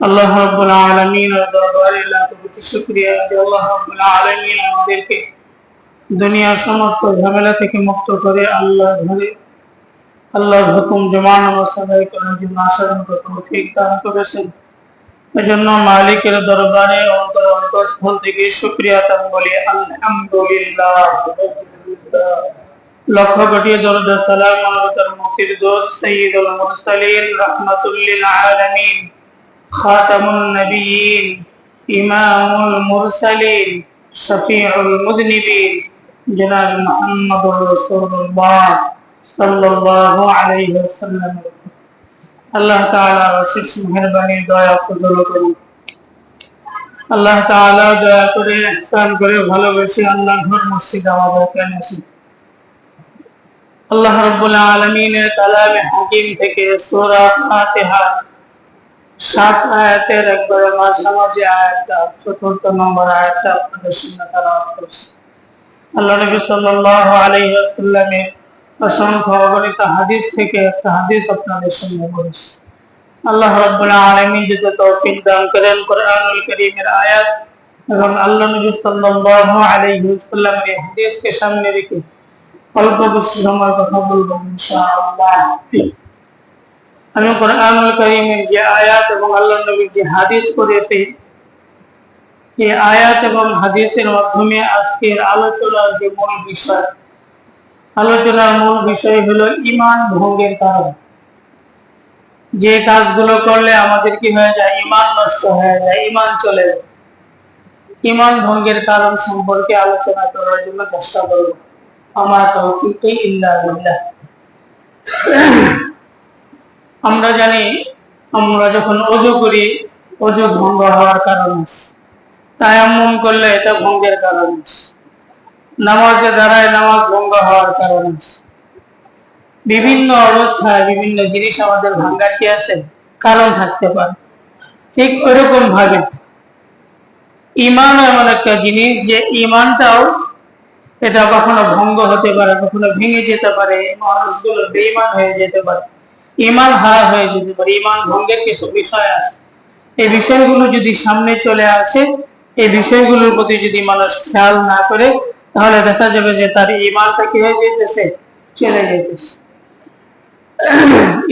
আল্লাহ রাব্বুল আলামিনের দরবারে লাখ শুকরিয়া যে আল্লাহ রাব্বুল আলামিন আমাদেরকে দুনিয়ার সমস্ত ঝামেলা থেকে মুক্ত করে আল্লাহ ঘরে, আল্লাহর হুকুম জমা নামাজ আদায় করার জন্য আচরণ তৌফিক দান করেছেন। এজন্য মালিকের দরবারে অন্তর অন্তঃস্থল থেকে শুকরিয়া তান বলি, আলহামদুলিল্লাহ। লক্ষ কোটি দরুদ সালাম মানবতার মুক্তির দোষ সাইয়্যিদুল মুরসালিন, রাহমাতুল লিল আলামিন। خاتم النبيين إمام المرسلين شفيع المذنبين جناب محمد رسول الله صلى الله عليه وسلم আল্লাহ তাআলা অশেষ মেহেরবানি দয়া ফজল করুন আল্লাহ তাআলা দয়া করে ইহসান করে ভালোবেসে আল্লাহ ঘর মসজিদ আমাদের কেন আল্লাহ রাব্বুল আলামিনের কালামে হাকিম থেকে সূরা ফাতিহা সাত আয়াতের একবারে মাঝামাঝি আয়াতটা, চতুর্থ নম্বর আয়াতটা আপনাদের সামনে তেলাওয়াত করছি। আল্লাহ নবী সাল্লাল্লাহু আলাইহি ওয়াসাল্লামের অসংখ্য অগণিত হাদিস থেকে একটা হাদিস আপনাদের সামনে বলেছি আল্লাহ রাব্বুল আলামিন যদি তৌফিক দান করেন কোরআনুল কারীমের আয়াত এবং আল্লাহ নবী সাল্লাল্লাহু আলাইহি ওয়াসাল্লামের হাদিসকে সামনে রেখে অল্প কিছু সময় কথা বলব ইনশাআল্লাহ। আমি কোরআনুল কারীমের যে আয়াত এবং আল্লাহ নবীর যে হাদিস করেছে, এই আয়াত এবং হাদিসের মাধ্যমে আজকের আলোচনার যে মূল বিষয়, আলোচনার মূল বিষয় হলো ইমান ভঙ্গের কারণ। যে কাজগুলো করলে আমাদের কি হয়ে যায়? ইমান নষ্ট হয়ে যায় ইমান চলে ইমান ভঙ্গের কারণ সম্পর্কে আলোচনা করার জন্য চেষ্টা করব। আমার তৌফিক ইল্লা আমরা জানি, আমরা যখন অজু করি, অজু ভঙ্গ হওয়ার কারণ আছে। তায়াম্মুম করলে এটা ভঙ্গের কারণ আছে। নামাজে দাঁড়ায় নামাজ ভঙ্গ হওয়ার কারণ আছে। বিভিন্ন অবস্থায় বিভিন্ন জিনিস আমাদের ভাঙ্গার কি আছে? কারণ থাকতে পারে। ঠিক ওইরকম ভাবে ইমান এমন একটা জিনিস যে ইমানটাও এটা কখনো ভঙ্গ হতে পারে, কখনো ভেঙে যেতে পারে, মানুষগুলো বেইমান হয়ে যেতে পারে। ইমান হারা হয়ে যেতে পারে, ইমান ভঙ্গের কিছু বিষয় আছে। এই বিষয়গুলো যদি সামনে চলে আসে, এই বিষয়গুলোর প্রতি যদি মানুষ খেয়াল না করে, তাহলে দেখা যাবে যে তার ইমানটা কি হয়ে যেতেছে, চলে যেতেছে।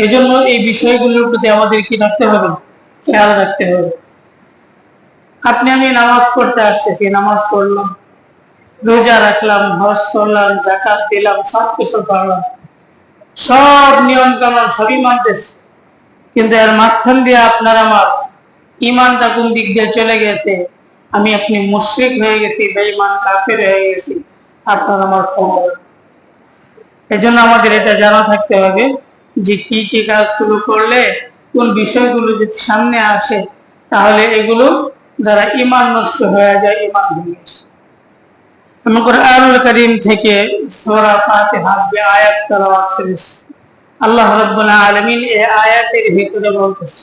এজন্য এই বিষয়গুলোর প্রতি আমাদের কি রাখতে হবে? খেয়াল রাখতে হবে। আপনি, আমি নামাজ পড়তে আসতেছি, নামাজ পড়লাম। রোজা রাখলাম, হজ করলাম জাকাত দিলাম সব কিছু করলাম সব নিয়ম কানুন সবই মানতেছে। কিন্তু এর মাঝখান দিয়ে আপনার আমার ইমানটা কোন দিক দিয়ে চলে গেছে? আমি আপনি মুশ্রিক হয়ে গেছি, বেঈমান, কাফের হয়ে গেছি, আপনার আমার খবর এজন্য আমাদের এটা জানা থাকতে হবে যে কি কি কাজগুলো করলে, কোন বিষয়গুলো যদি সামনে আসে, তাহলে এগুলো দ্বারা ইমান নষ্ট হয়ে যায় ইমান ভেঙে যায়। কোরআনুল করিম থেকে যে আয়াত তেলাওয়াত করেছি, আল্লাহ রাব্বুল আলামিন এই আয়াতের ভিতরে বলতেছে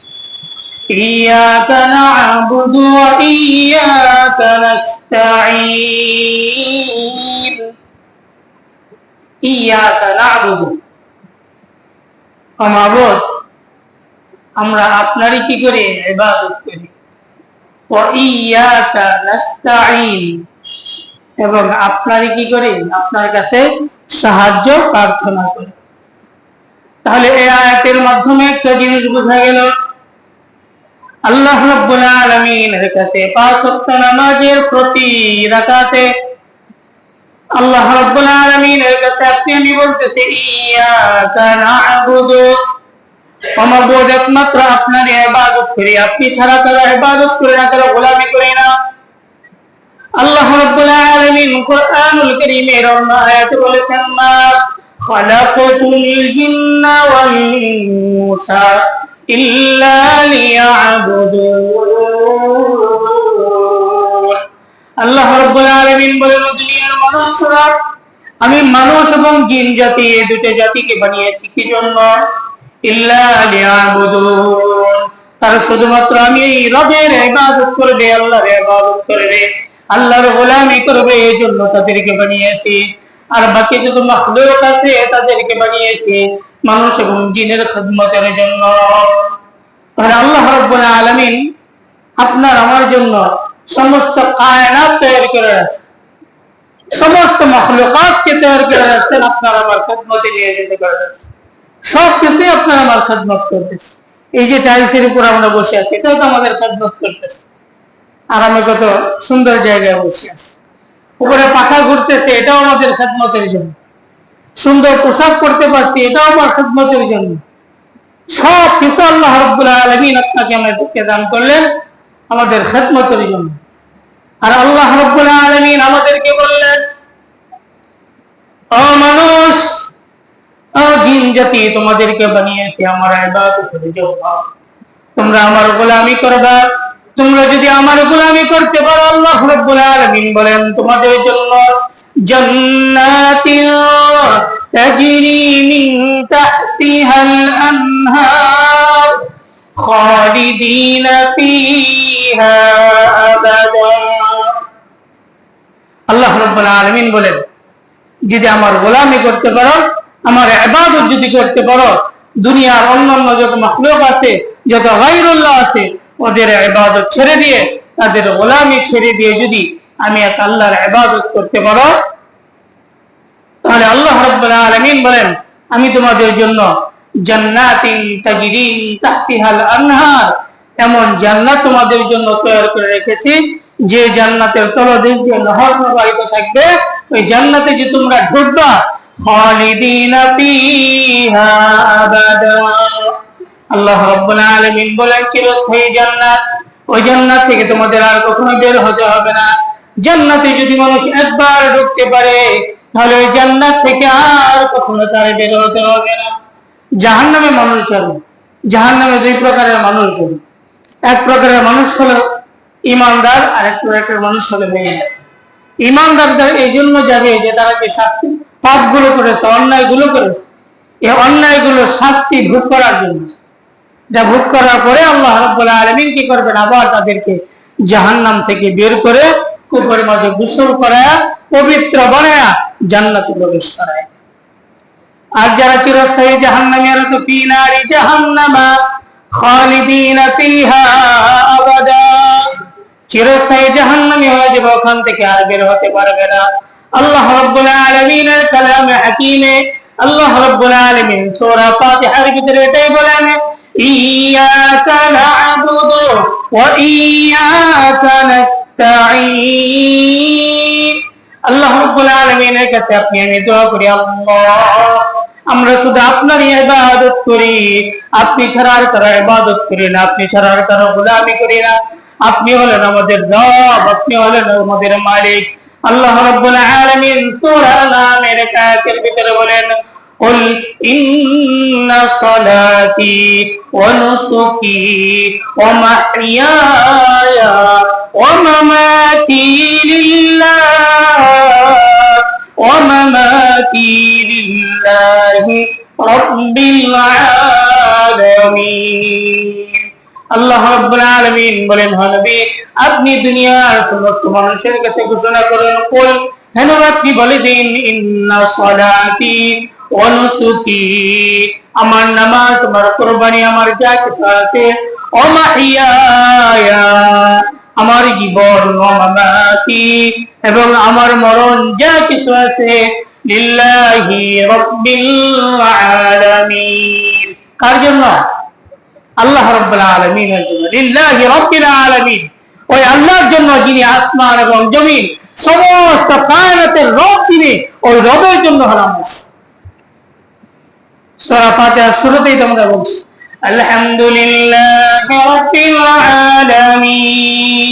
আমরা আপনারই কি করি? ইবাদত করি। এবং আপনারই কি করি? আপনার কাছে সাহায্য, প্রার্থনা করি। তাহলে এই আয়াতের মাধ্যমে একটা জিনিস বোঝা গেল। আল্লাহ রাব্বুল আলামিনের কাছে পাঁচ ওয়াক্ত নামাজের প্রতি রাকাতে আল্লাহ রাব্বুল আলামিনের কাছে আপনি, আমি বলতেছি, ইয়াকা না'বুদু। মাবুদ একমাত্র আপনার ইবাদত করি। আপনি ছাড়া তারা ইবাদত করি না, তারা গোলামি করি না। আল্লাহ রাব্বুল আলামিন কোরআনুল কারীমের অন্য আয়াতে বলেছেন, মা খালাকাতুল জিন্না ওয়াল ইনসা ইল্লা লিয়াবুদুন। আল্লাহ রাব্বুল আলামিন বলেন, দুনিয়ার মানুষরা, আমি মানুষ এবং জিন জাতি এই দুটো জাতিকে বানিয়েছি, কি জন্য? ইল্লা লিয়াবুদুন। তারা শুধুমাত্র আমি এই রবের ইবাদত করবে, আল্লাহর ইবাদত করবে। আল্লাহর গোলামি করবে এই জন্য তাদেরকে বানিয়েছি। আর বাকি যত মাখলুক আছে তাদেরকে বানিয়েছি মানুষ এবং জিনের খেদমতের জন্য। তাহলে আল্লাহ রাব্বুল আলামিন আপনার আমার জন্য সমস্ত কায়নাত তৈরি করে রাখছে সমস্ত মখলুকাতকে তৈরি করে রাখছেন, আপনার আমার খেদমতে নিয়ে যেতে করে রাখছে সব কিছুই আপনার আমার খেদমত করতেছে। এই যে টাইলসের উপর আমরা বসে আছি, এটাও তো আমাদের খেদমত করতেছে। আর আমি কত সুন্দর জায়গায় বসে আছি। উপরে পাখা ঘুরতেছে, এটাও আমাদের খেদমতের জন্য। সুন্দর পোশাক করতে পারছি, এটাও আমার খেদমতের জন্য। সব কিছু আল্লাহ রব্বুল আলমিন আপনাকে আমাদেরকে দান করলেন, আমাদের খেদমতের জন্য। আর আল্লাহ রব্বুল আলমিন আমাদেরকে বললেন, ও মানুষ, ও জিন জাতি, তোমাদেরকে বানিয়েছি আমার জন্য। তোমরা আমার গোলামি করবা তোমরা যদি আমার গোলামি করতে পারো, আল্লাহ রাব্বুল আলামিন বলেন, তোমাদের জন্য জান্নাতিন তাজরি মিন তাহতিহাল আনহার খালিদিনা ফিহা আবাদা। আল্লাহ রাব্বুল আলামিন বলেন, যদি আমার গোলামি করতে পারো, আমার ইবাদত যদি করতে পারো, দুনিয়ার অন্যান্য যত মাখলুক আছে, যত গায়রুল্লাহ আছে ওদের ইবাদত ছেড়ে দিয়ে, তাদের গোলামি ছেড়ে দিয়ে যদি আমি এক আল্লাহর ইবাদত করতে পারো, তাহলে আল্লাহ রাব্বুল আলামিন বলেন, আমি তোমাদের জন্য জান্নাতিন তাজরি তাহতিহাল আনহার এমন জান্নাত তোমাদের জন্য তৈরি করে রেখেছি, যে জান্নাতের তলদেশ দিয়ে নহর প্রবাহিত থাকবে। ওই জান্নাতে যে তোমরা ঢুকবা, খালিদিনা ফিহা আবাদা। আল্লাহ রাব্বুল আলামিন বলেন চিরস্থায়ী জান্নাত। ওই জান্নাত থেকে তোমাদের আর কখনো বের হতে হবে না। জান্নাতে যদি মানুষ একবার ঢুকতে পারে, তাহলে ওই জান্নাত থেকে আর কখনো তার বের হতে হবে না। জাহান্নামে মানুষ যাবে। জাহান্নামে দুই প্রকারের মানুষ যাবে। এক প্রকারের মানুষ হলো ইমানদার, আর এক প্রকারের মানুষ হলো বেঈমান ইমানদারদের এই জন্য যাবে যে তারা যে শাস্তি পাপগুলো করেছে, অন্যায়গুলো করেছে, এই অন্যায়গুলো শাস্তি ভোগ করার জন্য। যা ভোগ করার পরে আল্লাহ রাব্বুল আলামিন কি করবেন? আবার তাদেরকে জাহান্নাম থেকে বের করে কুকুরের মাঝে গোসল করায়া, পবিত্র বানায়া জান্নাতে প্রবেশ করায়। আর যারা চিরস্থায়ী জাহান্নামী এরা তো ফি নারি জাহান্নামা খালিদিনা ফিহা আবাদা। চিরস্থায়ী জাহান্নামী হয়ে যাবে, ওখান থেকে আর বের হতে পারবে না। আল্লাহ রাব্বুল আলামিনের কালামে হাকিমে, আল্লাহ রাব্বুল আলামিন সূরা ফাতিহার ভিতরে এটাই বলেন না'বুদু ওয়া ইয়াকা নাস্তাঈন আল্লাহ রাব্বুল আলামিনের কাছে আপনি আমি করি, আল্লাহ, আমরা শুধু আপনার ইবাদত করি, আপনি ছাড়া আর কারও ইবাদত করি না, আপনি ছাড়া আর কারও গোলামি করি না। আপনি হলেন আমাদের রব, আপনি হলেন আমাদের মালিক। আল্লাহ রাব্বুল আলামিন সূরা নামের কায়তের ভিতরে বলেন قل إن صلاتي ونسكي ومحياي ومماتي لله ومماتي لله رب العالمين আল্লাহ রাব্বুল আলামিন বলেন হে নবী আপনি দুনিয়ার সমস্ত মানুষের কাছে ঘোষণা করুন কুল হেন আপনি বলে দিন ইন্না সালাতি ওয়া নুসুকি আমার নামাজ, আমার কুরবানি, আমার যা কিছু আছে আমার জীবন মামাতি এবং আমার মরণ যা কিছু আছে লিল্লাহি রাব্বিল আলামিন। কার জন্য? আল্লাহ রব্বুল আলমিনের জন্য। লিল্লাহি রব্বিল আলামিন। ওই আল্লাহর জন্য যিনি আসমান এবং জমিন, সমস্ত কায়নাতের রব যিনি, ওই রবের জন্য হলাম। সূরা ফাতিহার শুরুতেই বলছি, আলহামদুলিল্লাহ রব্বিল আলামিন।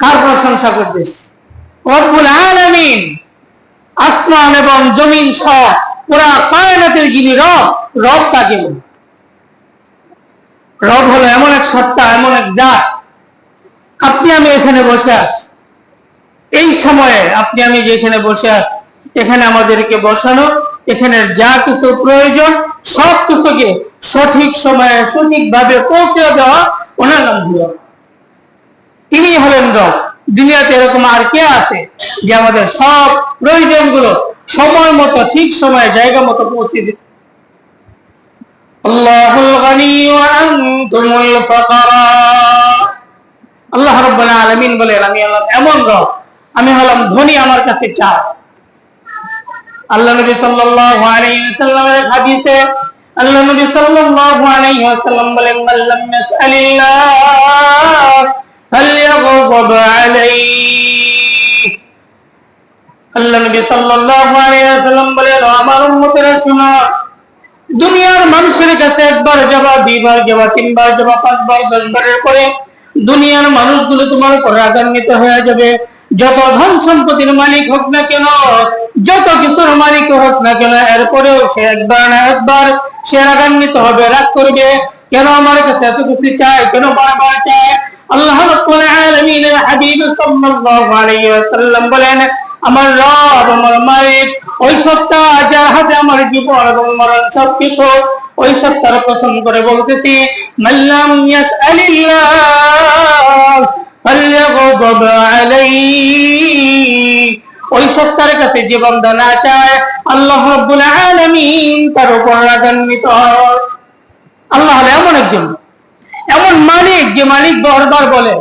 কার প্রশংসা রব্বুল আলামিন। আসমান এবং জমিন সহ পুরা কায়নাতের যিনি রব রব কাকে বলে। রব হলো এমন এক সত্তা, এমন এক জাত। আপনি আমি এখানে বসে আছি। এই সময়ে আপনি আমি যেখানে বসে আছি এখানে আমাদেরকে বসানো, এখানে যা কিছু প্রয়োজন সব কিছুকে সঠিক সময়ে, সঠিকভাবে পৌঁছে দেওয়া ওনার নাম তিনি হলেন রব। দুনিয়াতে এরকম আর কে আছে যে আমাদের সব প্রয়োজনগুলো সময় মতো, ঠিক সময়ে, জায়গা মতো পৌঁছে দিতে আল্লাহ রাব্বুল আলামিন বলেন, আমি আল্লাহ এমন রব। আমি হলাম ধনী আমার কাছে চাও আল্লাহ নবী সাল্লাল্লাহু আলাইহি ওয়াসাল্লামের হাদিসে আল্লাহ নবী সাল্লাল্লাহু আলাইহি ওয়াসাল্লাম বলেন মাল্লাম ইয়াসআলিল্লাহ ফালইয়াগদাব আলাইহি। আল্লাহ নবী সাল্লাল্লাহু আলাইহি ওয়াসাল্লাম বলেন আমার উম্মতেরা, শোনো, দুনিয়ার মানুষের কাছে একবার যাবা, দুইবার যাবা, তিনবার যাবা, পাঁচবার, দশবারের পরে দুনিয়ার মানুষগুলো তোমার উপর রাগান্বিত হয়ে যাবে। যত ধন সম্পত্তির মালিক হোক না কেন, যত কিছুর মালিক হোক না কেন, এরপরেও সে একবার না একবার সে রাগান্বিত হবে, রাগ করবে, কেন আমার কাছে এত কিছু চায় কেন বারবার চায় আল্লাহ রাব্বুল আলামিনের হাবিব সাল্লাল্লাহু আলাইহি ওয়াসাল্লাম বলেন, আমার রব, আমার মালিক, ওই সত্তা যার হাতে আমার জীবন এবং মরণ সব কিছু ওই সত্তার কসম করে বলতেছি মাল্লাম ইয়াসআলিল্লাহ ওই সত্তার কাছে যে চায়, আল্লাহ রাব্বুল আলামিন তার উপর রাগান্বিত। আল্লাহ এমন একজন, এমন মালিক যে মালিক বারবার বলে,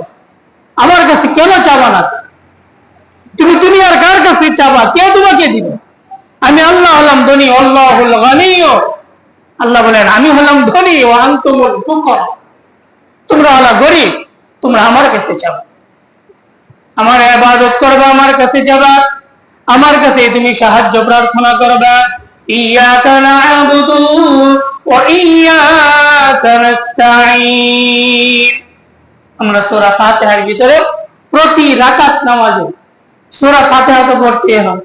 আমার কাছে কেন চাবা না তুমি? দুনিয়ার কার কাছে চাবা? কে তোমাকে দিবে? আমি আল্লাহ হলাম ধনী আল্লাহ আল্লাহ বলেন, আমি হলাম ধনী, ও আন্তমল তোমরা হলা গরিব, তোমরা আমার কাছে চাও। আমার ইবাদত করবা, আমার কাছে যাবা আমার কাছে তুমি সাহায্য প্রার্থনা করবা। ইয়াকা না'বুদু ওয়া ইয়াকা নাস্তাঈন। আমরা সূরা ফাতিহার ভিতরে প্রতি রাকাত নামাজে, সূরা ফাতিহা তো পড়তে হবে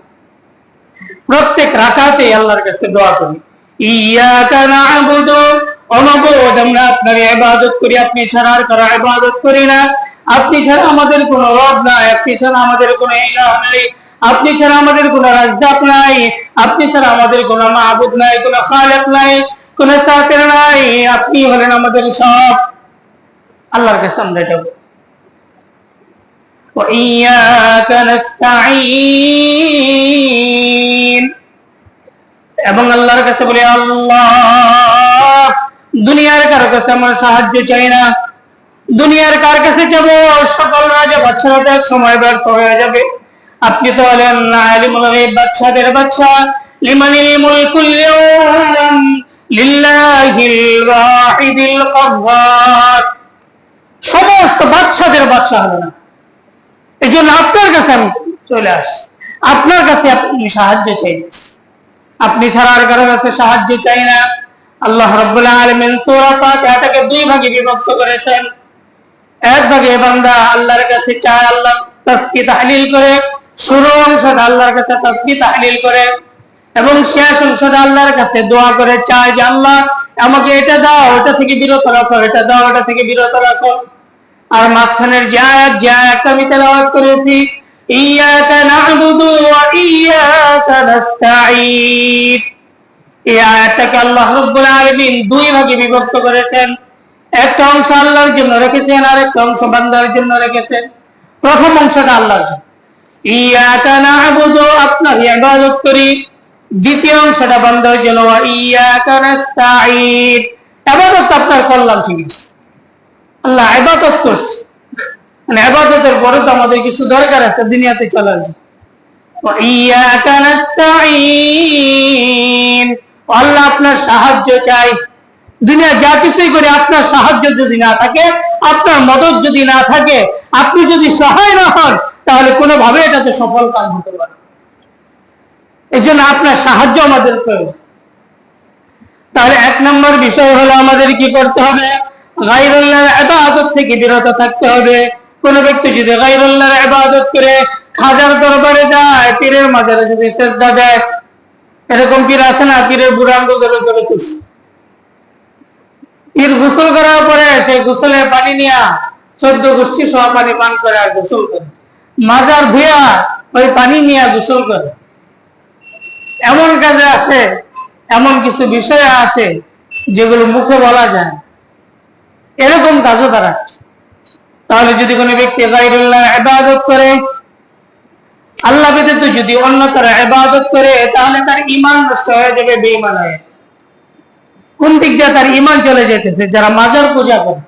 প্রত্যেক রাকাতে আল্লাহর কাছে দোয়া করি। ইয়াকা না'বুদু অনবরত আমরা আপনার ইবাদত করি, আপনি ছাড়া আর কারও ইবাদত করি না। আপনি ছাড়া আমাদের কোনো রব নাই আপনি ছাড়া আমাদের কোনো ইলাহ নাই আপনি ছাড়া আমাদের কোনো রাজদাক নাই আপনি ছাড়া আমাদের কোনো মাহবুদ নাই কোনো খালেক নাই কোনো সাতের নাই আপনি হলেন আমাদের সব আল্লাহর কাছে আমরা যাব وإياك نستعين এবং আল্লাহর কাছে বলি আল্লাহ দুনিয়ার কার কাছে আমরা সাহায্য চাই না দুনিয়ার কার কাছে যাব? সকল রাজা বাচ্চারা সময় ব্যর্থ হয়ে যাবে। আপনি তো হলেন গায়ব বাচ্চাদের বাচ্চা। লিমানিল মুলকুল লিল্লাহিল সমস্ত বাচ্চাদের বাচ্চা হবে না। এই জন্য আপনার কাছে আমি চলে আসি আপনার কাছে আপনি সাহায্য চাই আপনি ছাড়া আর কারও কাছে সাহায্য চাই না। আল্লাহ রব্বুল আলমিন সূরা ফাতিহাটাকে দুই ভাগে বিভক্ত করেছেন। এক ভাগে বান্দা আল্লাহর কাছে চায়, আল্লাহ তাহলিল করে, শুরু অংশটা আল্লাহর কাছে তাহলিল করে, এবং শেষ অংশটা আল্লাহর কাছে দোয়া করে, চায় যে আল্লাহ, আমাকে এটা দাও ওটা থেকে বিরত রাখো, এটা দাও ওটা থেকে বিরত রাখো। আর মাঝখানের যে আয়াত, যে আয়াতটা আমি তেলাওয়াত করেছি, ইয়াকা না'বুদু ওয়া ইয়াকা নাস্তাঈন। এই আয়াতটাকে আল্লাহ রাব্বুল আলামিন দুই ভাগে বিভক্ত করেছেন। একটা অংশ আল্লাহর জন্য রেখেছেন আর একটা অংশ বান্দার জন্য রেখেছেন। প্রথম অংশটা আল্লাহর জন্য। ইয়াকা না'বুদু আপনার ইবাদত করি। দ্বিতীয় অংশটা বান্দার জন্য ইয়াকা ইবাদত আপনার করলাম ঠিক আছে। আল্লাহ ইবাদত করছে। মানে ইবাদতের পরে তো আমাদের কিছু দরকার আছে, দুনিয়াতে চলে আসবে। ইয়াকা নাস্তাঈন। আল্লাহ আপনার সাহায্য চাই। দুনিয়া যা কিছুই করে আপনার সাহায্য যদি না থাকে, আপনার মদত যদি না থাকে, আপনি যদি সহায় না হন, তাহলে কোনোভাবে এটাতে সফল কাজ হতে পারে এই জন্য আপনার সাহায্য আমাদের প্রয়োজন। তাহলে এক নম্বর বিষয় হলো আমাদের কি করতে হবে? গাইরুল্লাহর ইবাদত থেকে বিরত থাকতে হবে। কোন ব্যক্তি যদি গাইরুল্লাহর ইবাদত করে খাজার দরবারে যায়, পীরের মাজারে যদি শ্রদ্ধা দেয়, এরকম পীর আছে না? পীরের বুড়া আঙ্গুল ধরে ধরে পীর গোসল করার পরে সেই গোসলের পানি নিয়া চোদ্দ গোষ্ঠী সহ পানি পান করে আর গোসল করে মাজার ধুয়া ওই পানি নিয়ে গোসল করে এমন কাজে আছে, এমন কিছু বিষয় আছে যেগুলো মুখে বলা যায় এরকম কাজও তারা। তাহলে যদি কোনো ব্যক্তি গাইরুল্লাহ ইবাদত করে, আল্লাহ ব্যতীত যদি অন্য তারা ইবাদত করে, তাহলে তার ইমান নষ্ট হয়ে যাবে, বেঈমান হয়ে। কোন দিক দিয়ে তার ইমান চলে যেতেছে? যারা মাজার পূজা করে,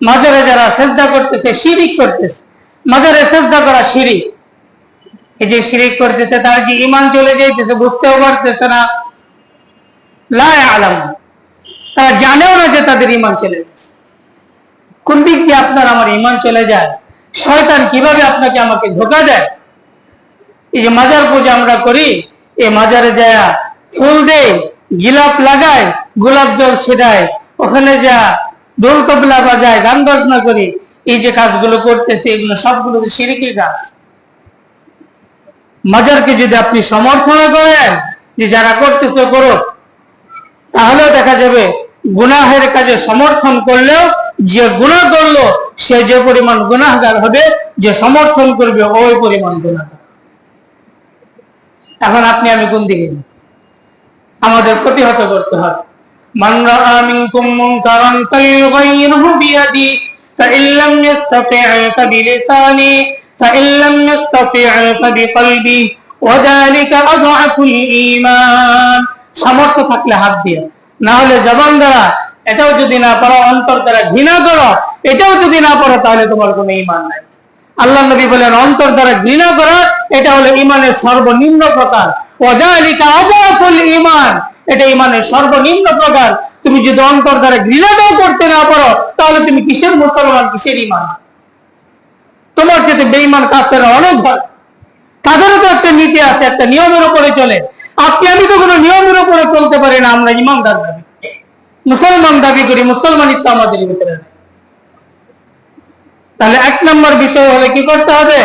মাজারে যারা শ্রদ্ধা করতেছে, শিরিক করতেছে, মাজারে শ্রদ্ধা করা শিরিক। এই যে শিরিক করতেছে, তার যে ইমান চলে যাইতেছে, বুঝতেও পারতেছে না। লাই আলাম তারা জানেও না যে তাদের ইমান চলে গেছে। কোন দিক দিয়ে আপনার আমার ইমান চলে যায়? শয়তান কীভাবে আপনাকে আমাকে ধোকা দেয়? এই যে মাজার পূজা আমরা করি, এই মাজারে যায় ফুল দেয় গিলাপ লাগায়, গোলাপ জল ছেড়ায়, ওখানে যা দোল তবলা বাজায়, গান বাজনা করি, এই যে কাজগুলো করতেছে, এগুলো সবগুলো সিরিকি কাজ মাজারকে যদি আপনি সমর্থন করেন, যে যারা করতেছে করো তাহলেও দেখা যাবে গুনাহের কাজে সমর্থন করলেও যে গুনাহ করল, সে যে পরিমাণ গুনাহগার হবে, যে সমর্থন করবে, ওই পরিমাণ গুনাহগার এখন আপনি আমি কোন দিকে যাই? আমাদের প্রতিহত করতে হবে من رأى منكم منكرا فليغيره بيده فإن لم يستطع فبلسانه فإن لم يستطع فبقلبه وذلك أضعف الإيمان সামর্থ্য থাকলে হাত দিয়ে না হলে জবান দ্বারা এটাও যদি না পারো অন্তর দ্বারা ঘৃণা করো এটাও যদি না পারো তাহলে তোমার কোনো ইমান নাই আল্লাহ নবী বলেন অন্তর দ্বারা ঘৃণা করা এটা হলো ইমানের সর্বনিম্ন প্রকার ওয়াজালিকা ঈমান। এটা ইমানের সর্বনিম্ন প্রকার। তুমি যদি অন্তর দ্বারা করতে না পারো, তাহলে তুমি কিসের মুসলমান, কিসের ইমান তোমার অনেক তাদেরও তো একটা নীতি আছে, একটা নিয়মের উপরে চলে। আপনি আমি তো কোনো নিয়মের উপরে চলতে পারি না, আমরা ইমানদার দাবি মুসলমান দাবি করি আমাদের ভিতরে তাহলে এক নম্বর বিষয় হলে কি করতে হবে?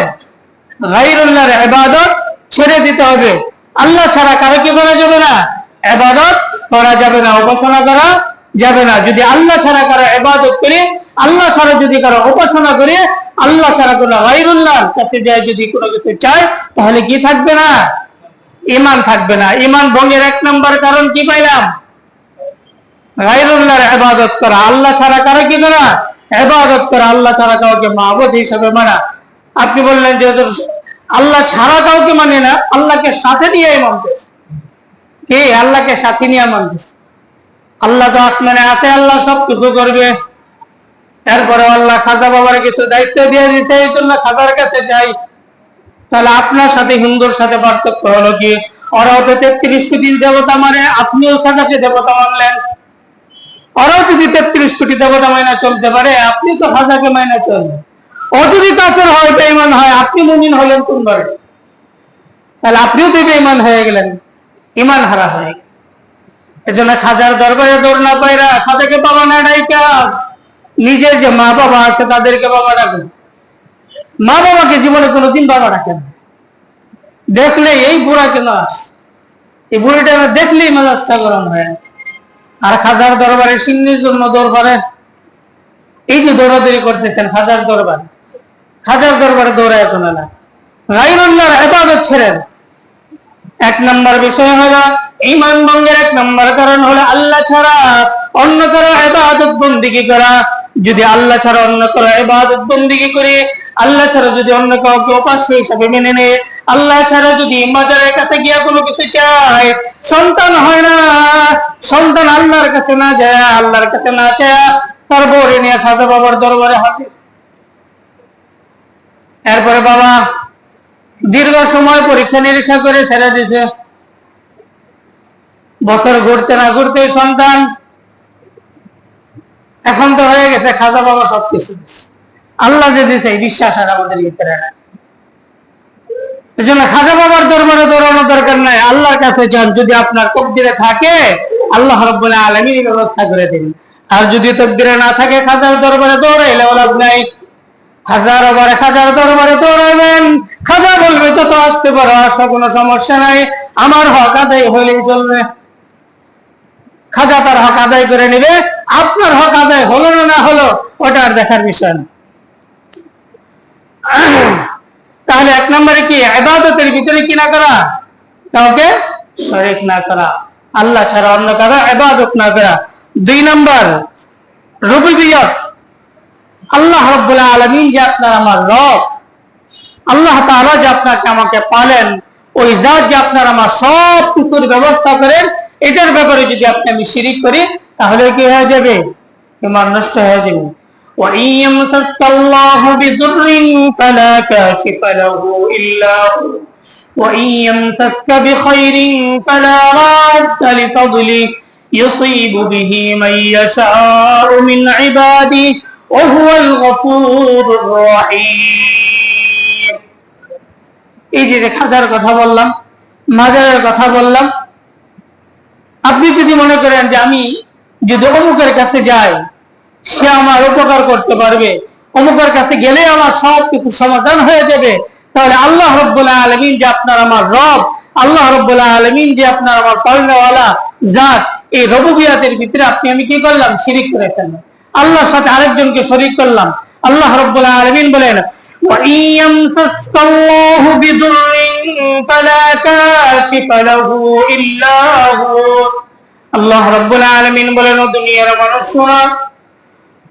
গাইরুল্লাহর ইবাদত ছেড়ে দিতে হবে। আল্লাহ ছাড়া কারও কি করা যাবে না? ইবাদত করা যাবে না, উপাসনা করা যাবে না। যদি আল্লাহ ছাড়া কারও ইবাদত করে, আল্লাহ ছাড়া যদি কারও উপাসনা করে, আল্লাহ ছাড়া কোনো গাইরুল্লাহর কাছে যায় যদি কোনো কিছু চায়, তাহলে কি থাকবে না? ইমান থাকবে না। ইমান ভঙ্গের এক নম্বর কারণ কি পাইলাম? গাইরুল্লাহর ইবাদত করা। আল্লাহ ছাড়া কারও কি করা? ইবাদত করা। আল্লাহ ছাড়া কাউকে মাহবুদ হিসাবে মানা। আপনি বললেন যে আল্লাহ ছাড়া কাউকে মানে না, আল্লাহকে সাথে নিয়ে মানতেছে কে? আল্লাহকে সাথে নিয়ে মানতেছে আল্লাহ তো আসমানে আছে, আল্লাহ সব কিছু করবে। এরপরে আল্লাহ খাজা বাবার কিছু দায়িত্ব দিয়ে দিতে, এই জন্য খাজার কাছে যাই। তাহলে আপনার সাথে, হিন্দুর সাথে পার্থক্য হলো কি? ওরাও তো তেত্রিশ কোটি দেবতা মানে আপনিও খাজাকে দেবতা মানলেন। ওরাও যদি তেত্রিশ কোটি দেবতা মাইনা চলতে পারে, আপনি তো খাজাকে মাইনা চলবেন। ও যদি কাফের হয় বেঈমান হয়, আপনি মুমিন হলেন কোন বারে তাহলে আপনিও তো বেঈমান হয়ে গেলেন ইমান হারা হয়ে। গেলেন এজন্য খাজার দরবারে দৌড় না পাইরা খাজাকে বাবা না ডাইকা, নিজের যে মা বাবা আছে তাদেরকে বাবা ডাকুন। মা বাবাকে জীবনে কোনোদিন বাবা ডাকেন না। দেখলে এই বুড়া কেন আস এই বুড়িটা দেখলেই মেজাজটা গরম হয় আর খাজার দরবারে সিন্নির জন্য দরবারে এই যে দৌড়াদৌড়ি করতেছেন খাজার দরবারে। খাজার দরবারে দৌড়ায় কোনো না। গাইরুল্লাহর ইবাদত ছেড়েন এক নম্বর বিষয় হলো ইমান ভঙ্গের এক নম্বর কারণ হলো আল্লাহ ছাড়া অন্য কারও ইবাদত বন্দিগি করা। যদি আল্লাহ ছাড়া অন্য কারও ইবাদত বন্দিগি করে, আল্লাহ ছাড়া যদি অন্য কাউকে উপাস্য হিসাবে মেনে নেয়, আল্লাহ ছাড়া যদি মাজারের কাছে গিয়া কোনো কিছু চায়, সন্তান হয় না। সন্তান আল্লাহর কাছে না যায়, আল্লাহর কাছে না চায় তার বউরে নিয়ে খাজা বাবার দরবারে হাতে এরপরে বাবা দীর্ঘ সময় পরীক্ষা নিরীক্ষা করে ছেড়ে দিছে বছর ঘুরতে না ঘুরতে সন্তান। এখন তো হয়ে গেছে, খাজা বাবা সবকিছু। আল্লাহ যে দিছে বিশ্বাস আর আমাদের ভিতরে নাই এই জন্য খাজা বাবার দরবারে দৌড়ানোর দরকার নাই, আল্লাহর কাছে যান। যদি আপনার তকদিরে থাকে, আল্লাহ রব্বুল আলমীর ব্যবস্থা করে দিন আর যদি তকদিরে না থাকে, খাজার দরবারে দৌড়াইলে লাভ নাই। হাজার বারে হাজার দরবারে দৌড়াবেন খাজা বলবে, তো তো আসতে পারো, আসা, কোনো সমস্যা নাই। আমার হক আদায় হইলেই চলবে। খাজা তার হক আদায় করে নেবে। আপনার হক আদায় হলো না না হলো, ওটা আর দেখার বিষয় না। তাহলে এক নম্বরে কি? ইবাদতের ভিতরে কি না করা? কাউকে শরীক না করা। আল্লাহ ছাড়া অন্য কারও ইবাদত না করা। দুই নম্বর, রুবিবিয়ত। আল্লাহ রব্বুল আলামিন যে আপনার আমার রব আল্লাহ তাআলা যে আপনাকে আমাকে পালেন ওই জাত যে আপনার আমার সব কিছুর ব্যবস্থা করেন এটার ব্যাপারে যদি আপনি আমি শিরিক করি তাহলে কি হয়ে যাবে ইমান নষ্ট হয়ে যাবে وإن يمسسك الله بضر فلا كاشف له إلا هو وإن يمسسك بخير فلا راد لفضله يصيب به من يشاء من عباده وهو الغفور الرحيم এই যে যে খাজার কথা বললাম মাজারের কথা বললাম আপনি যদি মনে করেন যে আমি যদি অমুকের কাছে যাই সে আমার উপকার করতে পারবে অমুকের কাছে গেলে আমার সব কিছু সমাধান হয়ে যাবে তাহলে আল্লাহ রব্বুল্লাহ আলমিন যে আপনার আমার রব আল্লাহ রব্বুল্লাহ আলমিন যে আপনার আমার পাল্লাওয়ালা জাত এই রবুবিয়াতের ভিতরে আপনি আমি কি করলাম শিরিক করে ফেললাম আল্লাহর সাথে আরেকজনকে শরিক করলাম। আল্লাহ রব্বুল আলমিন বলেন আল্লাহ রব্বুল আলমিন বলেন দুনিয়ার মানুষ শোনা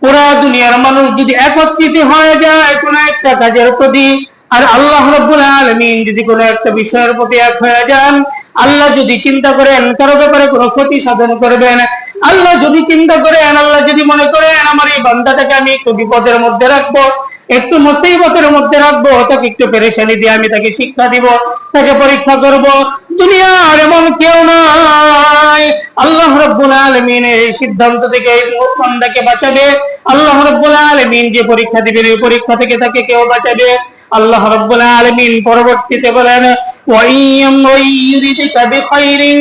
পুরা দুনিয়ার মানুষ যদি একত্রিত হয়ে যায় কোন একটা কাজের প্রতি, আর আল্লাহ রব্বুল আলমিন যদি কোন একটা বিষয়ের প্রতি এক হয়ে যান, আল্লাহ যদি চিন্তা করেন কারও ব্যাপারে কোনো ক্ষতি সাধন করবেন আল্লাহ যদি চিন্তা করেন আল্লাহ যদি মনে করেন আমার এই বান্দাটাকে আমি একটু বিপদের মধ্যে রাখব, একটু মুসিবতের মধ্যে রাখব, তাকে একটু পেরেশানি দিয়ে আমি তাকে শিক্ষা দিব, তাকে পরীক্ষা করব। দুনিয়ার এমন কেউ নাই। আল্লাহ রব্বুল আলমিন এই সিদ্ধান্ত থেকে এই বান্দাকে বাঁচাবে। আল্লাহ রব্বুল আলমিন যে পরীক্ষা দিবেন, এই পরীক্ষা থেকে তাকে কেউ বাঁচাবে। আল্লাহ রব্বুল আলমিন পরবর্তীতে বলেন ওয়াইয়াম ওয়াইয়ুরিদিকা বিখাইরিন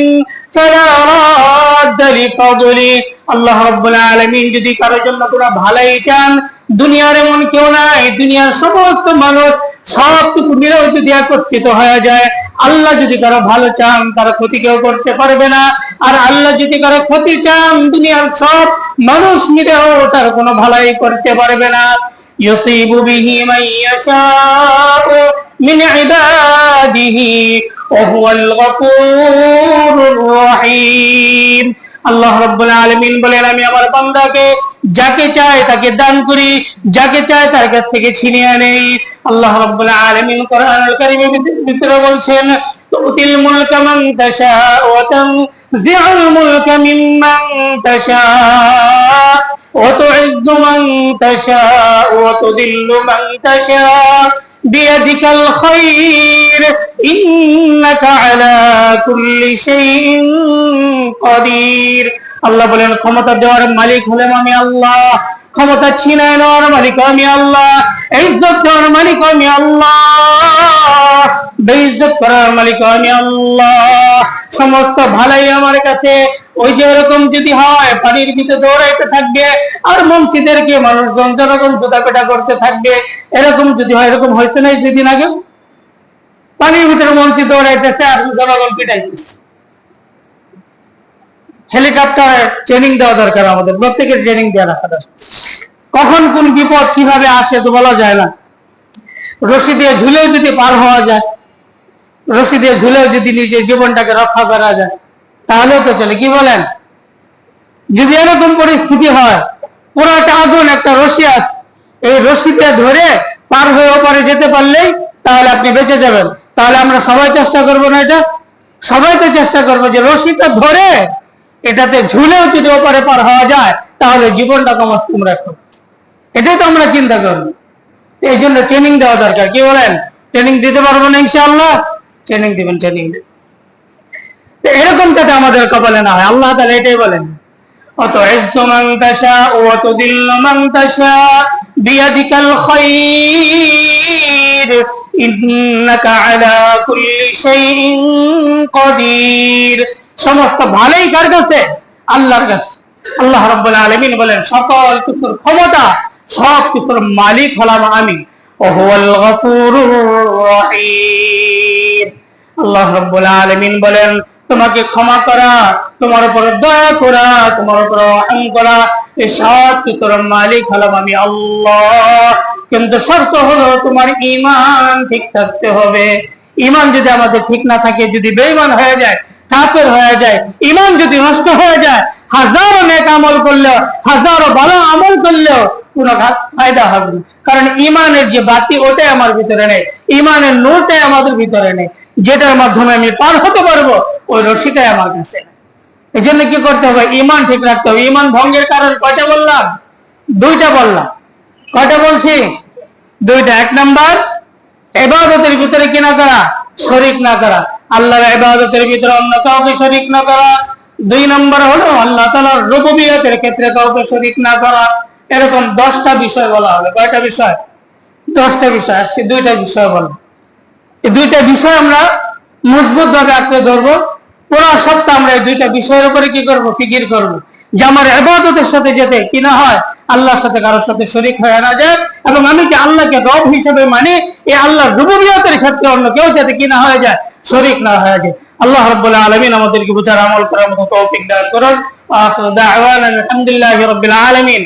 ফালা রাদ্দ লিফাদলি। আল্লাহ রব্বুল আলমিন যদি কারোর জন্য কোনো ভালাই চান, দুনিয়ার এমন কেউ নাই, দুনিয়ার সমস্ত মানুষ সবটুকু মিলেও যদি একত্রিত হয়ে যায়। আল্লাহ যদি কারও ভালো চান, তার ক্ষতি কেউ করতে পারবে না। আর আল্লাহ যদি কারও ক্ষতি চান, দুনিয়ার সব মানুষ মিলেও তার কোনো ভালাই করতে পারবে না। يصيب به من يشاء من عباده وهو الغفور الرحيم আল্লাহ রব্বুল আলমিন বলেন আমি আমার বান্দাকে যাকে চাই তাকে দান করি যাকে চাই তার কাছ থেকে ছিনিয়ে নেই আল্লাহ রব্বুল আলমিন কোরআনুল কারীমের ভিতরে বলছেন তুতিল মুলকা মান তাশা ওয়া তানজিউল মুলকা মিম্মান তাশা ওয়া তুইজ্জু মান তাশা ওয়া তুদিল্লু মান তাশা بيدك الخير إنك على كل شيء قدير আল্লাহ বলেন ক্ষমতা দেওয়ার মালিক হলাম আমি আল্লাহ ক্ষমতা ছিনায় নেওয়ার মালিক আমি আল্লাহ ইজ্জত দেওয়ার মালিক আমি আল্লাহ বেইজ্জত করার মালিক আমি আল্লাহ সমস্ত ভালাই আমার কাছে ওই যে এরকম যদি হয়, পানির ভিতরে দৌড়াইতে থাকবে, আর মসজিদেরকে মানুষজন জনগণ জুতা পেটা করতে থাকবে, এরকম যদি হয়, এরকম হয়েছে না এই দুদিন আগে? পানির ভিতরে মঞ্চে দৌড়াইতেছে আর জনগণ পিটাইতেছে। হেলিকপ্টার ট্রেনিং দেওয়া দরকার আমাদের, প্রত্যেকের ট্রেনিং দেওয়া রাখা দরকার। কখন কোন বিপদ কীভাবে আসে তো বলা যায় না। রশি দিয়ে ঝুলেও যদি পার হওয়া যায়, রশি দিয়ে ঝুলেও যদি নিজের জীবনটাকে রক্ষা করা যায় তাহলেও তো চলে। কি বলেন? যদি এরকম পরিস্থিতি হয় পুরোটা আগুন, একটা রশি আছে এই রশিটা ধরে পার হয়ে ওপারে যেতে পারলেই তাহলে আপনি বেঁচে যাবেন। তাহলে আমরা সবাই চেষ্টা করব না এটা? সবাই তো চেষ্টা করব যে রশিটা ধরে এটাতে ঝুলেও যদি ওপারে পার হওয়া যায়, তাহলে জীবনটা কমাস কম রাখো এটাই তো আমরা চিন্তা করব। এই জন্য ট্রেনিং দেওয়া দরকার। কি বলেন? ট্রেনিং দিতে পারব না ইনশাআল্লাহ? ট্রেনিং দিবেন ট্রেনিং দিবেন। এরকম যাতে আমাদের কপালে না হয়, আল্লাহ তাহলে এটাই বলেন। অত তাশা ও অত দিল্ল তাশা বিয়াদিকাল খায়র ইন্নাকা আলা কুল্লি শাইইন কাদির। সমস্ত ভালোই কার কাছে? আল্লাহর কাছে। আল্লাহ রাব্বুল আলামিন বলেন, সকল কিছুর ক্ষমতা, সব কিছুর মালিক হলাম আমি। ওহুয়াল গফুরুর রহিম। আল্লাহ রাব্বুল আলামিন বলেন তোমাকে ক্ষমা করা, তোমার উপর দয়া করা, তোমার উপর রহম করা এই সব কিছুর মালিক হলাম আমি আল্লাহ। কিন্তু শর্ত হলো তোমার ইমান ঠিক থাকতে হবে। ইমান যদি আমাদের ঠিক না থাকে, যদি বেঈমান হয়ে যায়, কাফের হয়ে যায় ইমান যদি নষ্ট হয়ে যায়, হাজারো নেক আমল করলেও, হাজারো ভালো আমল করলেও কোনো ফায়দা হবে। কারণ ইমানের যে বাতি, ওটাই আমার ভিতরে নেই। ইমানের নূরটাই আমাদের ভিতরে নেই। যেটার মাধ্যমে আমি পার হতে পারব ওই রশিটাই আমার কাছে। এই জন্য কি করতে হবে? ইমান ঠিক রাখতে হবে। ইমান ভঙ্গের কারণ কয়টা বললাম? দুইটা বললাম। কয়টা বলছি? দুইটা। এক নাম্বার, এবাদতের ভিতরে কি না করা? শরিক না করা। আল্লাহর এবাদতের ভিতরে অন্য কাউকে শরিক না করা। দুই নম্বর হলো, আল্লাহ তালার রুবুবিয়তের ক্ষেত্রে কাউকে শরিক না করা। এরকম দশটা বিষয় বলা হবে। কয়টা বিষয়? দশটা বিষয়। আজকে দুইটা বিষয় বলব। এই দুইটা বিষয় আমরা মজবুত ভাবে আঁকড়ে ধরবো। পুরো সপ্তাহ আমরা এই দুইটা বিষয়ের উপরে কি করব? ফিকির করব। যে আমার এবাদতের সাথে যেতে কি না হয়, আল্লাহর সাথে কারোর সাথে শরিক হয়ে না যায় এবং আমি যে আল্লাহকে রব হিসেবে মানি এই আল্লাহ রুবুবিয়তের ক্ষেত্রে অন্য কেউ যাতে কি না হয়ে যায়, শরিক না হয়ে যায়। আল্লাহ রাব্বুল আলামিন আমাদেরকে বুঝার আমল করার মতো তৌফিক দান করুন। আলহামদুলিল্লাহি রাব্বিল আলামিন।